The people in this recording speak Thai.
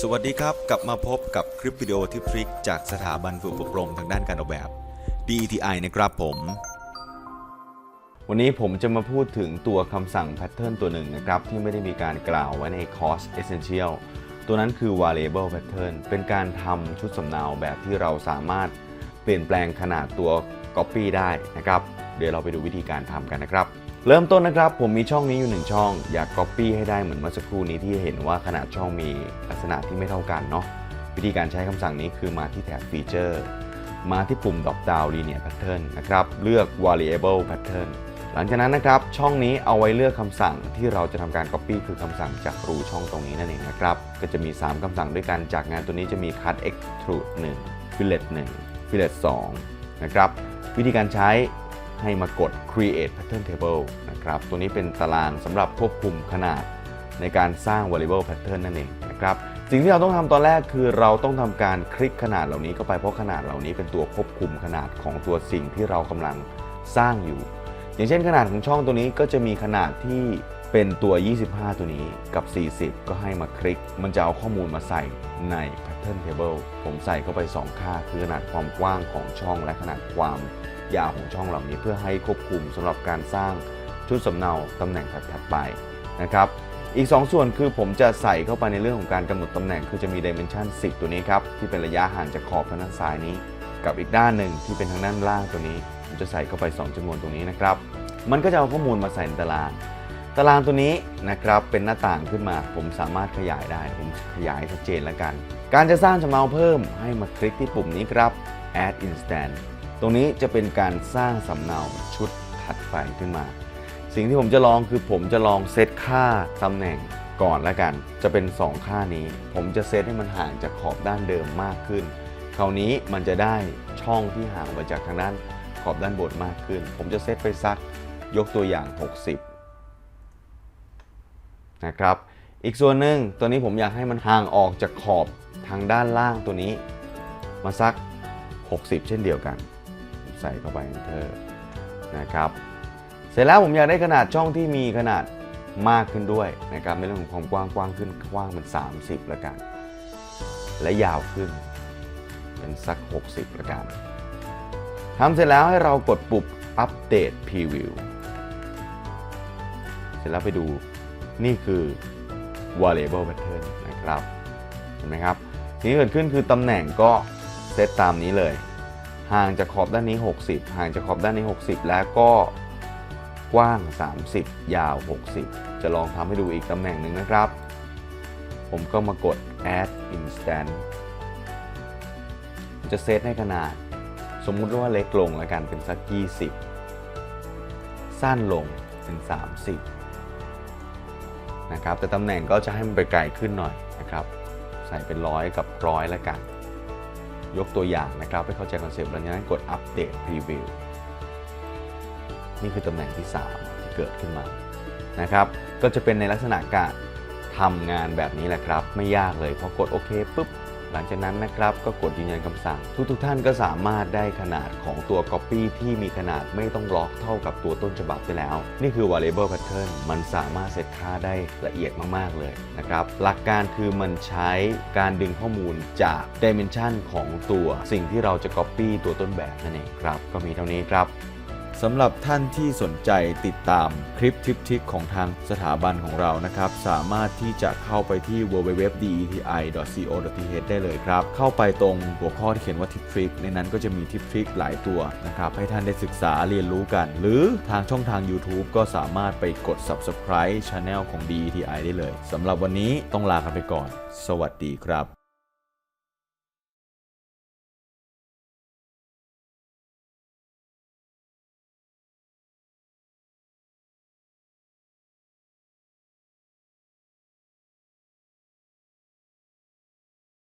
สวัสดีครับ กลับมาพบกับคลิปวิดีโอทิปทริคจากสถาบันฝึกอบรมทางด้านการออกแบบ DETI นะครับผม วันนี้ผมจะมาพูดถึงตัวคำสั่งแพทเทิร์นตัวหนึ่งนะครับ ที่ไม่ได้มีการกล่าวไว้ในคอร์ส Essential ตัวนั้นคือ variable pattern เป็นการทำชุดสำเนาแบบที่เราสามารถเปลี่ยนแปลงขนาดตัว copy ได้นะครับ เดี๋ยวเราไปดูวิธีการทำกันนะครับ เริ่มต้นนะครับ ผมมีช่องนี้อยู่หนึ่งช่อง อยาก copy ให้ได้เหมือนเมื่อสักครู่นี้ที่เห็นว่าขนาดช่องมีลักษณะที่ไม่เท่ากันเนาะวิธีการใช้คำสั่งนี้คือมาที่แท็บ Feature มาที่ปุ่ม Drop down Linear Pattern นะครับ เลือก Variable Pattern หลังจากนั้นนะครับ ช่องนี้เอาไว้เลือกคำสั่งที่เราจะทำการ Copy คือคำสั่งจากรูช่องตรงนี้นั่นเองนะครับ ก็จะมี 3คำสั่งด้วยกัน จากงานตัวนี้จะมี Cut Extrude 1 Fillet 1 Fillet 2นะครับ วิธีการใช้ ให้มากด Create Pattern Table นะครับ ตัวนี้เป็นตารางสำหรับควบคุมขนาดในการสร้าง Variable Pattern นั่นเองนะครับ สิ่งที่เราต้องทำตอนแรกคือเราต้องทำการคลิกขนาดเหล่านี้เข้าไปเพราะขนาดเหล่านี้เป็นตัวควบคุมขนาดของตัวสิ่งที่เรากำลังสร้างอยู่ อย่างเช่นขนาดของช่องตัวนี้ก็จะมีขนาดที่เป็นตัว 25 ตัวนี้กับ 40 ก็ให้มาคลิก มันจะเอาข้อมูลมาใส่ใน Pattern Table ผมใส่เข้าไป 2 ค่า คือขนาดความกว้างของช่องและขนาดความ ยาวของช่องเหล่านี้เพื่อให้ควบคุมสำหรับการสร้างชุดสำเนาตำแหน่งถัดไปนะครับอีก 2 ส่วนคือผมจะใส่เข้าไปในเรื่องของการกำหนดตำแหน่งคือจะมี Dimension 10 ตัวนี้ครับ ที่เป็นระยะห่างจากขอบทางด้านซ้ายนี้ กับอีกด้านหนึ่งที่เป็นทางด้านล่างตัวนี้ ผมจะใส่เข้าไป 2จำนวนตรงนี้นะครับ มันก็จะเอาข้อมูลมาใส่ในตาราง ตารางตัวนี้นะครับเป็นหน้าต่างขึ้นมา ผมสามารถขยายได้ ผมขยายชัดเจนแล้วกัน การจะสร้างจำเนาเพิ่มให้มาคลิกที่ปุ่มนี้ครับ add instant รงนี้จะเป็นการสร้างสำเนาชุดถัดไปขึ้นมา สิ่งที่ผมจะลองคือผมจะลองเซตค่าตำแหน่งก่อนแล้วกัน จะเป็น 2 ค่านี้ ผมจะเซตให้มันห่างจากขอบด้านเดิมมากขึ้น คราวนี้มันจะได้ช่องที่ห่างมาจากทางด้านขอบด้านบนมากขึ้น ผมจะเซตไปสักยกตัวอย่าง 60 นะครับ อีกส่วนหนึ่งตัวนี้ผมอยากให้มันห่างออกจากขอบทางด้านล่างตัวนี้ มาสัก 60 เช่นเดียวกัน ใส่เข้าไป enter นะครับ เสร็จแล้วผมอยากได้ขนาดช่องที่มีขนาดมากขึ้นด้วยนะครับในเรื่องของความกว้างกว้างขึ้นกว้างเป็น 30ละกัน และยาวขึ้นเป็นสัก 60ละกันทำเสร็จแล้วให้เรากดปุ่มอัปเดต Preview เสร็จแล้วไปดูนี่คือ Variable Pattern นะครับ เห็นไหมครับสิ่งที่เกิดขึ้นคือตำแหน่งก็เซตตามนี้เลย ห่างจากขอบด้านนี้ 60 ห่างจากขอบด้านนี้ 60 แล้วก็กว้าง 30 ยาว 60 จะลองทำให้ดูอีกตำแหน่งหนึ่งนะครับ ผมก็มากด add instant จะเซตให้ขนาด สมมุติว่าเล็กลงแล้วกันเป็นสัก 20 สั้นลงเป็น 30 นะครับ แต่ตำแหน่งก็จะให้มันไปไกลขึ้นหน่อยนะครับ ใส่เป็นร้อยกับร้อยแล้วกัน ยกตัวอย่างนะครับให้เข้าใจคอนเซปต์แล้วนั้นกดอัปเดตพรีวิวนี่คือตำแหน่งที่ 3 ที่เกิดขึ้นมานะครับก็จะเป็นในลักษณะการทำงานแบบนี้แหละครับ ไม่ยากเลยพอกดโอเคปุ๊บ หลังจากนั้นนะครับก็กดยืนยันคำสั่ง ทุกๆทท่านก็สามารถได้ขนาดของตัว Copy ที่มีขนาดไม่ต้องล็อกเท่ากับตัวต้นฉบับได้แล้ว นี่คือ Variable Pattern มันสามารถเซตค่าได้ละเอียดมากๆเลยนะครับหลักการคือมันใช้การดึงข้อมูลจาก Dimension ของตัวสิ่งที่เราจะ Copy ตัวต้นแบบนั่นเองครับก็มีเท่านี้ครับ สำหรับท่านที่สนใจติดตามคลิปทิปทิกของทางสถาบันของเรานะครับ สามารถที่จะเข้าไปที่ www.deti.co.th ได้เลยครับ เข้าไปตรงหัวข้อที่เขียนว่าทิปทริกในนั้นก็จะมีทิปทริกหลายตัวนะครับ ให้ท่านได้ศึกษาเรียนรู้กัน หรือทางช่องทาง YouTube ก็สามารถไปกด subscribe Channel ของ DETI ได้เลยสำหรับวันนี้ต้องลากันไปก่อน สวัสดีครับ